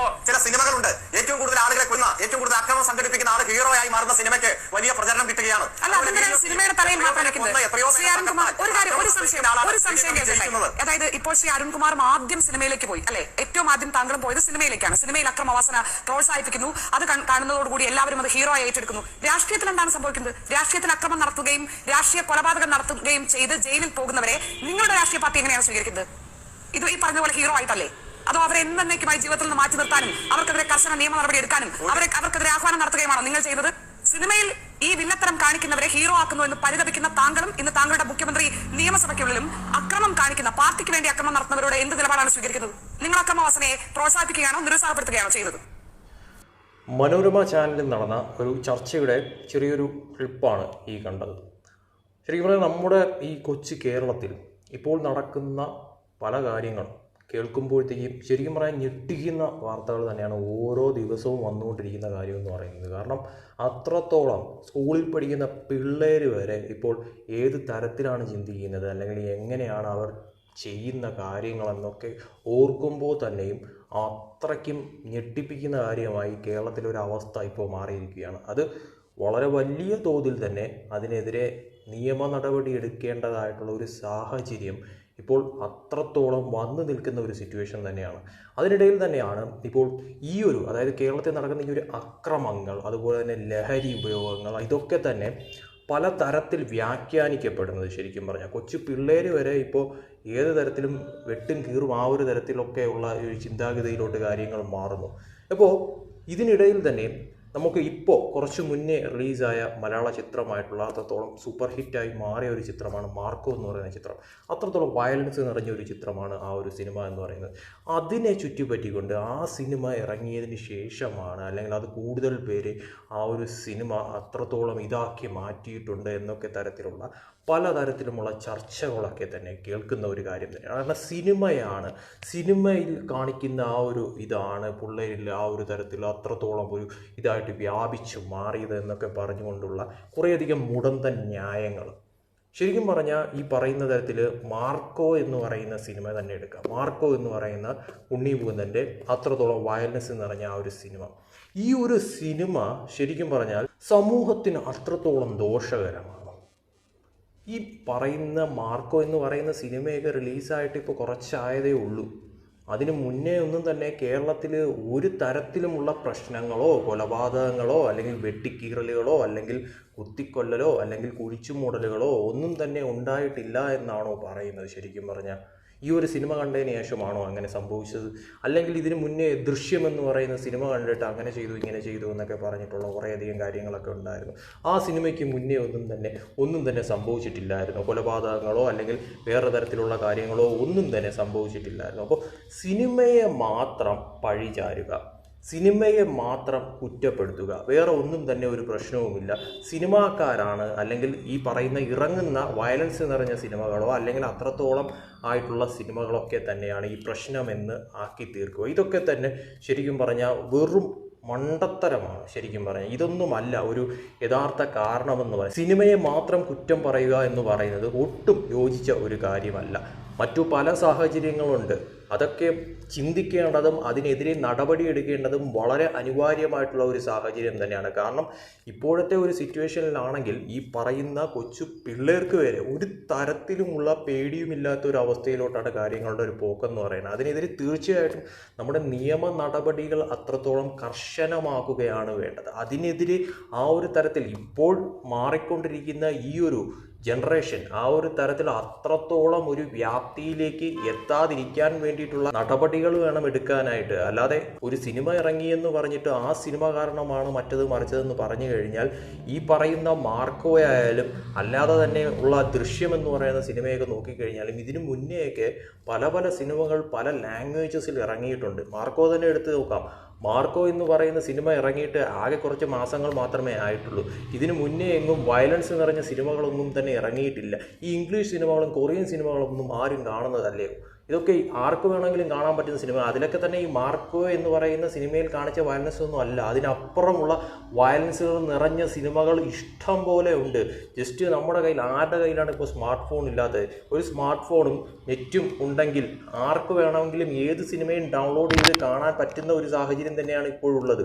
ഇപ്പോ ചില സിനിമകളുണ്ട്. ഏറ്റവും കൂടുതൽ ആളുകളെ കൊന്ന ഏറ്റവും കൂടുതൽ അക്രമം സംഘടിപ്പിക്കുന്ന ആൾ ഹീറോ ആയി മാറുന്ന സിനിമയ്ക്ക് വലിയ പ്രചരണം കിട്ടുകയാണ്. സിനിമയുടെ തലയിൽ അതായത് ഇപ്പോൾ ശ്രീ അരുൺകുമാറും ആദ്യം സിനിമയിലേക്ക് പോയി. അല്ലെ? ഏറ്റവും ആദ്യം താങ്കളും പോയത് സിനിമയിലേക്കാണ്. സിനിമയിൽ അക്രമവാസന പ്രോത്സാഹിപ്പിക്കുന്നു. അത് കാണുന്നതോടുകൂടി എല്ലാവരും അത് ഹീറോ ആയി ഏറ്റെടുക്കുന്നു. രാഷ്ട്രീയത്തിൽ എന്താണ് സംഭവിക്കുന്നത്? രാഷ്ട്രീയത്തിൽ അക്രമം നടത്തുകയും രാഷ്ട്രീയ കൊലപാതകം നടത്തുകയും ചെയ്ത് ജയിലിൽ പോകുന്നവരെ നിങ്ങളുടെ രാഷ്ട്രീയ പാർട്ടി എങ്ങനെയാണ് സ്വീകരിക്കുന്നത്? ഇത് ഈ പറഞ്ഞ പോലെ ഹീറോ ആയിട്ടല്ലേ? അതോ അവരെ എന്നേക്കുമായി ജീവിതത്തിൽ നിന്ന് മാറ്റി നിർത്താനും അവർക്കെതിരെ കർശന നിയമ നടപടി എടുക്കാനും അവരെ അവർക്കെതിരെ ആഹ്വാനം നടത്തുകയുമാണോ നിങ്ങൾ ചെയ്തത് സിനിമയിൽ ഈ വില്ലത്തരം കാണിക്കുന്നവരെ ഹീറോ ആക്കുന്നു എന്ന് പരിതപിക്കുന്ന താങ്കളും ഇന്ന് താങ്കളുടെ മുഖ്യമന്ത്രി നിയമസഭയ്ക്കുള്ളിലും അക്രമം കാണിക്കുന്ന പാർട്ടിക്ക് വേണ്ടി അക്രമം നടത്തുന്നവരോട് എന്ത് നിലപാടാണ് സ്വീകരിക്കുന്നത്? നിങ്ങൾ അക്രമവാസനയെ പ്രോത്സാഹിപ്പിക്കുകയാണോ നിരുത്സാഹപ്പെടുത്തുകയാണോ ചെയ്തത് മനോരമ ചാനലിൽ നടന്ന ഒരു ചർച്ചയുടെ ചെറിയൊരു ക്ലിപ്പാണ് ഈ കണ്ടത്. ശരിക്കും പറഞ്ഞാൽ നമ്മുടെ ഈ കൊച്ചു കേരളത്തിൽ ഇപ്പോൾ നടക്കുന്ന പല കാര്യങ്ങളും കേൾക്കുമ്പോഴത്തേക്കും ശരിക്കും പറയാൻ ഞെട്ടിക്കുന്ന വാർത്തകൾ തന്നെയാണ് ഓരോ ദിവസവും വന്നുകൊണ്ടിരിക്കുന്ന കാര്യം എന്ന് പറയുന്നത്. കാരണം അത്രത്തോളം സ്കൂളിൽ പഠിക്കുന്ന പിള്ളേർ വരെ ഇപ്പോൾ ഏത് തരത്തിലാണ് ചിന്തിക്കുന്നത്? അല്ലെങ്കിൽ എങ്ങനെയാണ് അവർ ചെയ്യുന്ന കാര്യങ്ങളെന്നൊക്കെ ഓർക്കുമ്പോൾ തന്നെയും അത്രയ്ക്കും ഞെട്ടിപ്പിക്കുന്ന കാര്യമായി കേരളത്തിലൊരവസ്ഥ ഇപ്പോൾ മാറിയിരിക്കുകയാണ്. അത് വളരെ വലിയ തോതിൽ തന്നെ അതിനെതിരെ നിയമ നടപടി എടുക്കേണ്ടതായിട്ടുള്ള ഒരു സാഹചര്യം ഇപ്പോൾ അത്രത്തോളം വന്നു നിൽക്കുന്ന ഒരു സിറ്റുവേഷൻ തന്നെയാണ്. അതിനിടയിൽ തന്നെയാണ് ഇപ്പോൾ ഈ ഒരു അതായത് കേരളത്തിൽ നടക്കുന്ന ഈ ഒരു അക്രമങ്ങൾ അതുപോലെ തന്നെ ലഹരി ഉപയോഗങ്ങൾ ഇതൊക്കെ തന്നെ പല തരത്തിൽ വ്യാഖ്യാനിക്കപ്പെടുന്നത് ശരിക്കും പറഞ്ഞാൽ. കൊച്ചു പിള്ളേർ വരെ ഇപ്പോൾ ഏത് തരത്തിലും വെട്ടും കീറും ആ ഒരു തരത്തിലൊക്കെയുള്ള ഒരു ചിന്താഗതിയിലോട്ട് കാര്യങ്ങൾ മാറുന്നു. അപ്പോൾ ഇതിനിടയിൽ തന്നെ നമുക്ക് ഇപ്പോൾ കുറച്ച് മുന്നേ റിലീസായ മലയാള ചിത്രമായിട്ടുള്ള അത്രത്തോളം സൂപ്പർ ഹിറ്റായി മാറിയ ഒരു ചിത്രമാണ് മാർക്കോ എന്ന് പറയുന്ന ചിത്രം. അത്രത്തോളം വയലൻസ് നിറഞ്ഞ ഒരു ചിത്രമാണ് ആ ഒരു സിനിമ എന്ന് പറയുന്നത്. അതിനെ ചുറ്റിപ്പറ്റിക്കൊണ്ട് ആ സിനിമ ഇറങ്ങിയതിന് ശേഷമാണ് അല്ലെങ്കിൽ അത് കൂടുതൽ പേര് ആ ഒരു സിനിമ അത്രത്തോളം ഇതാക്കി മാറ്റിയിട്ടുണ്ട് എന്നൊക്കെ തരത്തിലുള്ള പലതരത്തിലുമുള്ള ചർച്ചകളൊക്കെ തന്നെ കേൾക്കുന്ന ഒരു കാര്യം തന്നെയാണ്. കാരണം സിനിമയാണ്. സിനിമയിൽ കാണിക്കുന്ന ആ ഒരു ഇതാണ്. പിള്ളേരിൽ ആ ഒരു തരത്തിൽ അത്രത്തോളം ഒരു ഇതായിട്ട് വ്യാപിച്ചു മാറിയത് എന്നൊക്കെ പറഞ്ഞുകൊണ്ടുള്ള കുറേയധികം മുടന്തൻ ന്യായങ്ങൾ. ശരിക്കും പറഞ്ഞാൽ ഈ പറയുന്ന തരത്തിൽ മാർക്കോ എന്ന് പറയുന്ന സിനിമ തന്നെ എടുക്കാം. മാർക്കോ എന്ന് പറയുന്ന ഉണ്ണി മുകുന്ദന്റെ അത്രത്തോളം വയലൻസ് നിറഞ്ഞ ആ ഒരു സിനിമ. ഈ ഒരു സിനിമ ശരിക്കും പറഞ്ഞാൽ സമൂഹത്തിന് അത്രത്തോളം ദോഷകരമാണ്. ഈ പറയുന്ന മാർക്കോ എന്ന് പറയുന്ന സിനിമയൊക്കെ റിലീസായിട്ട് ഇപ്പോൾ കുറച്ചായതേ ഉള്ളൂ. അതിന് മുന്നേ ഒന്നും തന്നെ കേരളത്തിൽ ഒരു തരത്തിലുമുള്ള പ്രശ്നങ്ങളോ കൊലപാതകങ്ങളോ അല്ലെങ്കിൽ വെട്ടിക്കീറലുകളോ അല്ലെങ്കിൽ കുത്തിക്കൊല്ലലോ അല്ലെങ്കിൽ കുഴിച്ചു മൂടലുകളോ ഒന്നും തന്നെ ഉണ്ടായിട്ടില്ല എന്നാണോ പറയുന്നത് ശരിക്കും പറഞ്ഞാൽ ഈ ഒരു സിനിമ കണ്ടതിന് ശേഷമാണോ അങ്ങനെ സംഭവിച്ചത്? അല്ലെങ്കിൽ ഇതിന് മുന്നേ ദൃശ്യം എന്ന് പറയുന്ന സിനിമ കണ്ടിട്ട് അങ്ങനെ ചെയ്തു ഇങ്ങനെ ചെയ്തു എന്നൊക്കെ പറഞ്ഞിട്ടുള്ള കുറേയധികം കാര്യങ്ങളൊക്കെ ഉണ്ടായിരുന്നു. ആ സിനിമയ്ക്ക് മുന്നേ ഒന്നും തന്നെ ഒന്നും തന്നെ സംഭവിച്ചിട്ടില്ലായിരുന്നു. കൊലപാതകങ്ങളോ അല്ലെങ്കിൽ വേറെ തരത്തിലുള്ള കാര്യങ്ങളോ ഒന്നും തന്നെ സംഭവിച്ചിട്ടില്ലായിരുന്നു. അപ്പോൾ സിനിമയെ മാത്രം പഴിചാരുക. സിനിമയെ മാത്രം കുറ്റപ്പെടുത്തുക. വേറെ ഒന്നും തന്നെ ഒരു പ്രശ്നവുമില്ല. സിനിമാക്കാരാണ് അല്ലെങ്കിൽ ഈ പറയുന്ന ഇറങ്ങുന്ന വയലൻസ് നിറഞ്ഞ സിനിമകളോ അല്ലെങ്കിൽ അത്രത്തോളം ആയിട്ടുള്ള സിനിമകളൊക്കെ തന്നെയാണ് ഈ പ്രശ്നമെന്ന് ആക്കി തീർക്കുക. ഇതൊക്കെ തന്നെ ശരിക്കും പറഞ്ഞാൽ വെറും മണ്ടത്തരമാണ് ശരിക്കും പറഞ്ഞാൽ. ഇതൊന്നുമല്ല ഒരു യഥാർത്ഥ കാരണമെന്ന് പറയുന്നത് സിനിമയെ മാത്രം കുറ്റം പറയുക എന്ന് പറയുന്നത് ഒട്ടും യോജിച്ച ഒരു കാര്യമല്ല. മറ്റു പല സാഹചര്യങ്ങളുണ്ട്. അതൊക്കെ ചിന്തിക്കേണ്ടതും അതിനെതിരെ നടപടി എടുക്കേണ്ടതും വളരെ അനിവാര്യമായിട്ടുള്ള ഒരു സാഹചര്യം തന്നെയാണ്. കാരണം ഇപ്പോഴത്തെ ഒരു സിറ്റുവേഷനിലാണെങ്കിൽ ഈ പറയുന്ന കൊച്ചു പിള്ളേർക്ക് വരെ ഒരു തരത്തിലുമുള്ള പേടിയുമില്ലാത്ത ഒരു അവസ്ഥയിലോട്ടാണ് കാര്യങ്ങളുടെ ഒരു പോക്കെന്ന് പറയുന്നത്. അതിനെതിരെ തീർച്ചയായിട്ടും നമ്മുടെ നിയമ നടപടികൾ അത്രത്തോളം കർശനമാക്കുകയാണ് വേണ്ടത്. അതിനെതിരെ ആ ഒരു തരത്തിൽ ഇപ്പോൾ മാറിക്കൊണ്ടിരിക്കുന്ന ഈ ഒരു ജനറേഷൻ ആ ഒരു തരത്തിൽ അത്രത്തോളം ഒരു വ്യാപ്തിയിലേക്ക് എത്താതിരിക്കാൻ വേണ്ടിയിട്ടുള്ള നടപടികൾ വേണം എടുക്കാനായിട്ട്. അല്ലാതെ ഒരു സിനിമ ഇറങ്ങിയെന്ന് പറഞ്ഞിട്ട് ആ സിനിമ കാരണമാണ് മറ്റത് മറിച്ചതെന്ന് പറഞ്ഞു കഴിഞ്ഞാൽ ഈ പറയുന്ന മാർക്കോ ആയാലും അല്ലാതെ തന്നെ ഉള്ള ദൃശ്യം എന്ന് പറയുന്ന സിനിമയൊക്കെ നോക്കിക്കഴിഞ്ഞാലും ഇതിനു മുന്നേയൊക്കെ പല പല സിനിമകൾ പല ലാംഗ്വേജസിൽ ഇറങ്ങിയിട്ടുണ്ട്. മാർക്കോ തന്നെ എടുത്ത് നോക്കാം. മാർക്കോ എന്ന് പറയുന്ന സിനിമ ഇറങ്ങിയിട്ട് ആകെ കുറച്ച് മാസങ്ങൾ മാത്രമേ ആയിട്ടുള്ളൂ. ഇതിനു മുന്നേ എങ്ങും വയലൻസ് നിറഞ്ഞ സിനിമകളൊന്നും തന്നെ ഇറങ്ങിയിട്ടില്ല. ഈ ഇംഗ്ലീഷ് സിനിമകളും കൊറിയൻ സിനിമകളൊന്നും ആരും കാണുന്നതല്ലേ? ഇതൊക്കെ ആർക്ക് വേണമെങ്കിലും കാണാൻ പറ്റുന്ന സിനിമ. അതിലൊക്കെ തന്നെ ഈ മാർക്കോ എന്ന് പറയുന്ന സിനിമയിൽ കാണിച്ച വയലൻസ് ഒന്നും അല്ല. അതിനപ്പുറമുള്ള വയലൻസുകൾ നിറഞ്ഞ സിനിമകൾ ഇഷ്ടം പോലെ ഉണ്ട്. ജസ്റ്റ് നമ്മുടെ കയ്യിൽ ആരുടെ കയ്യിലാണ് ഇപ്പോൾ സ്മാർട്ട് ഫോൺ ഇല്ലാത്തത്? ഒരു സ്മാർട്ട് ഫോണും നെറ്റും ഉണ്ടെങ്കിൽ ആർക്ക് വേണമെങ്കിലും ഏത് സിനിമയും ഡൗൺലോഡ് ചെയ്ത് കാണാൻ പറ്റുന്ന ഒരു സാഹചര്യം തന്നെയാണ് ഇപ്പോഴുള്ളത്.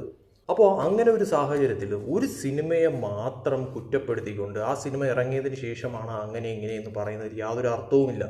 അപ്പോൾ അങ്ങനെ ഒരു സാഹചര്യത്തിൽ ഒരു സിനിമയെ മാത്രം കുറ്റപ്പെടുത്തിക്കൊണ്ട് ആ സിനിമ ഇറങ്ങിയതിന് ശേഷമാണ് അങ്ങനെ ഇങ്ങനെ എന്ന് പറയുന്നതിൽ യാതൊരു അർത്ഥവുമില്ല.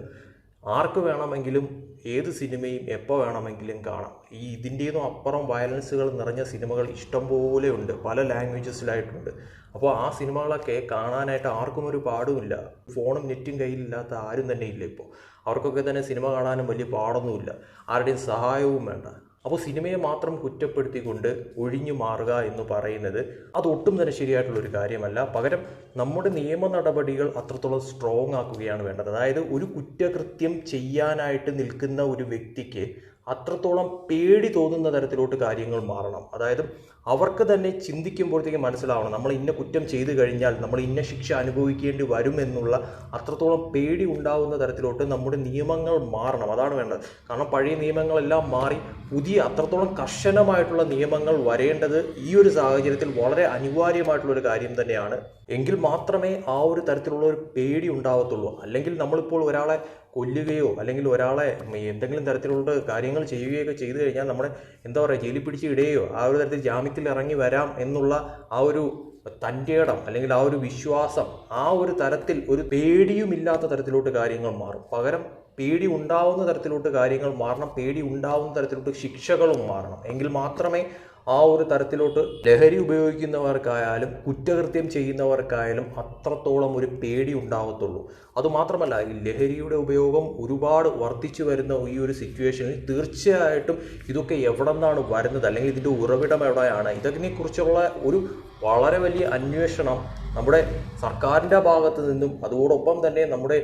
ആർക്ക് വേണമെങ്കിലും ഏത് സിനിമയും എപ്പോൾ വേണമെങ്കിലും കാണാം. ഈ ഇതിന്റെയൊന്നും അപ്പുറം വയലൻസുകൾ നിറഞ്ഞ സിനിമകൾ ഇഷ്ടംപോലെ ഉണ്ട്. പല ലാംഗ്വേജസിലായിട്ടുണ്ട്. അപ്പോൾ ആ സിനിമകളൊക്കെ കാണാനായിട്ട് ആർക്കും ഒരു പാടുമില്ല. ഫോണും നെറ്റും കയ്യിലില്ലാത്ത ആരും തന്നെ ഇല്ല ഇപ്പോൾ അവർക്കൊക്കെ തന്നെ സിനിമ കാണാനും വലിയ പാടൊന്നുമില്ല. ആരുടെയും സഹായവും വേണ്ട. അപ്പോൾ സിനിമയെ മാത്രം കുറ്റപ്പെടുത്തിക്കൊണ്ട് ഒഴിഞ്ഞു മാറുക എന്ന് പറയുന്നത് അത് ഒട്ടും തന്നെ ശരിയായിട്ടുള്ളൊരു കാര്യമല്ല. പകരം നമ്മുടെ നിയമ നടപടികൾ അത്രത്തോളം സ്ട്രോങ് ആക്കുകയാണ് വേണ്ടത്. അതായത് ഒരു കുറ്റകൃത്യം ചെയ്യാനായിട്ട് നിൽക്കുന്ന ഒരു വ്യക്തിക്ക് അത്രത്തോളം പേടി തോന്നുന്ന തരത്തിലോട്ട് കാര്യങ്ങൾ മാറണം. അതായത് അവർക്ക് തന്നെ ചിന്തിക്കുമ്പോഴത്തേക്കും മനസ്സിലാവണം. നമ്മൾ ഇന്ന കുറ്റം ചെയ്തു കഴിഞ്ഞാൽ നമ്മൾ ഇന്ന ശിക്ഷ അനുഭവിക്കേണ്ടി വരും എന്നുള്ള അത്രത്തോളം പേടി ഉണ്ടാകുന്ന തരത്തിലോട്ട് നമ്മുടെ നിയമങ്ങൾ മാറണം. അതാണ് വേണ്ടത്. കാരണം പഴയ നിയമങ്ങളെല്ലാം മാറി പുതിയ അത്രത്തോളം കർശനമായിട്ടുള്ള നിയമങ്ങൾ വരേണ്ടത് ഈ ഒരു സാഹചര്യത്തിൽ വളരെ അനിവാര്യമായിട്ടുള്ള ഒരു കാര്യം തന്നെയാണ്. എങ്കിൽ മാത്രമേ ആ ഒരു തരത്തിലുള്ള ഒരു പേടി ഉണ്ടാവത്തുള്ളൂ. അല്ലെങ്കിൽ നമ്മളിപ്പോൾ ഒരാളെ കൊല്ലുകയോ അല്ലെങ്കിൽ ഒരാളെ എന്തെങ്കിലും തരത്തിലുള്ള കാര്യങ്ങൾ ചെയ്യുകയൊക്കെ ചെയ്തു കഴിഞ്ഞാൽ നമ്മളെ എന്താ പറയുക ജയിലിൽ പിടിച്ച് ഇടുകയോ ആ ഒരു തരത്തിൽ ജാമ്യത്തിൽ ഇറങ്ങി വരാം എന്നുള്ള ആ ഒരു തന്റെ ഇടം അല്ലെങ്കിൽ ആ ഒരു വിശ്വാസം ആ ഒരു തരത്തിൽ ഒരു പേടിയുമില്ലാത്ത തരത്തിലോട്ട് കാര്യങ്ങൾ മാറും. പകരം പേടി ഉണ്ടാവുന്ന തരത്തിലോട്ട് കാര്യങ്ങൾ മാറണം പേടി ഉണ്ടാവുന്ന തരത്തിലോട്ട് ശിക്ഷകളും മാറണം. എങ്കിൽ മാത്രമേ ആ ഒരു തരത്തിലോട്ട് ലഹരി ഉപയോഗിക്കുന്നവർക്കായാലും കുറ്റകൃത്യം ചെയ്യുന്നവർക്കായാലും അത്രത്തോളം ഒരു പേടി ഉണ്ടാവത്തുള്ളൂ. അതുമാത്രമല്ല ഈ ലഹരിയുടെ ഉപയോഗം ഒരുപാട് വർദ്ധിച്ചു വരുന്ന ഈ ഒരു സിറ്റുവേഷനിൽ തീർച്ചയായിട്ടും ഇതൊക്കെ എവിടെ നിന്നാണ് വരുന്നത്? അല്ലെങ്കിൽ ഇതിന്റെ ഉറവിടം എവിടെയാണ്? ഇതിനെക്കുറിച്ചുള്ള ഒരു വളരെ വലിയ അന്വേഷണം നമ്മുടെ സർക്കാരിന്റെ ഭാഗത്തു നിന്നും അതോടൊപ്പം തന്നെ നമ്മുടെ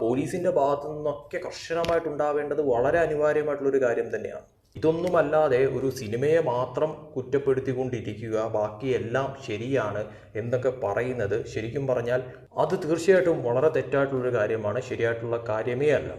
പോലീസിന്റെ ഭാഗത്തു നിന്നൊക്കെ കർശനമായിട്ടുണ്ടാവേണ്ടത് വളരെ അനിവാര്യമായിട്ടുള്ളൊരു കാര്യം തന്നെയാണ്. ഇതൊന്നുമല്ലാതെ ഒരു സിനിമയെ മാത്രം കുറ്റപ്പെടുത്തിക്കൊണ്ടിരിക്കുക ബാക്കിയെല്ലാം ശരിയാണ് എന്നൊക്കെ പറയുന്നത് ശരിക്കും പറഞ്ഞാൽ അത് തീർച്ചയായിട്ടും വളരെ തെറ്റായിട്ടുള്ളൊരു കാര്യമാണ് ശരിയായിട്ടുള്ള കാര്യമേ അല്ല.